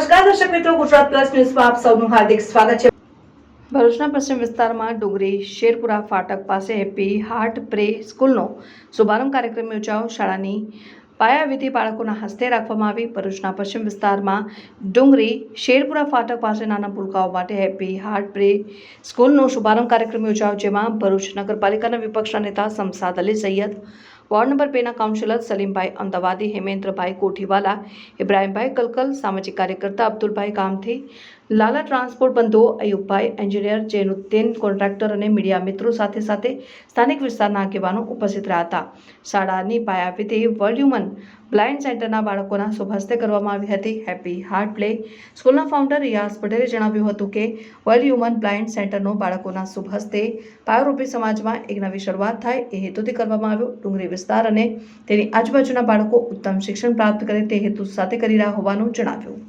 નમસ્કાર, દર્શક મિત્રો, ગુજરાત પ્લસ ન્યૂઝમાં આપ સૌનું હાર્દિક સ્વાગત છે. ભરૂચના પશ્ચિમ વિસ્તારમાં ડુંગરી, શેરપુરા, ફાટક પાસે હેપી હાર્ટ પ્રે સ્કૂલનો શુભારંભ કાર્યક્રમ યોજાયો. શાળાની પાયાવિધિ બાળકોના હસ્તે રાખવામાં આવી. ભરૂચના પશ્ચિમ વિસ્તારમાં ડુંગરી, શેરપુરા, ફાટક પાસે નાના ભૂલકાઓ માટે હેપી હાર્ટ પ્રે સ્કૂલનો શુભારંભ કાર્યક્રમ યોજાયો, જેમાં ભરૂચ નગરપાલિકાના વિપક્ષના નેતા સમસાદ અલી સૈયદ વોર્ડ નંબર બેના કાઉન્સિલર સલીમભાઈ અમદાવાદી હેમેન્દ્રભાઈ કોઠીવાલા ઇબ્રાહીમભાઈ કલકલ સામાજિક કાર્યકર્તા અબ્દુલભાઈ કામથી લાલા ટ્રાન્સપોર્ટ બંધુઓ અયુબભાઈ એન્જિનિયર જૈનુદ્દીન કોન્ટ્રાક્ટર અને મીડિયા મિત્રો સાથે સાથે સ્થાનિક વિસ્તારના આગેવાનો ઉપસ્થિત રહ્યા હતા. શાળાની પાયાવિધિ વર્લ્ડ હ્યુમન બ્લાઇન્ડ સેન્ટરના બાળકોના શુભહસ્તે કરવામાં આવી હતી. હેપી હાર્ટ પ્લે સ્કૂલના ફાઉન્ડર રિયાઝ પટેલે જણાવ્યું હતું કે વર્લ્ડ હ્યુમન બ્લાઇન્ડ સેન્ટરનો બાળકોના શુભ હસ્તે પાયોરૂપી સમાજમાં એક નવી શરૂઆત થાય એ હેતુથી કરવામાં આવ્યો. ડુંગરી વિસ્તાર અને તેની આજુબાજુના બાળકો ઉત્તમ શિક્ષણ પ્રાપ્ત કરે તે હેતુ સાથે કરી રહ્યા હોવાનું જણાવ્યું.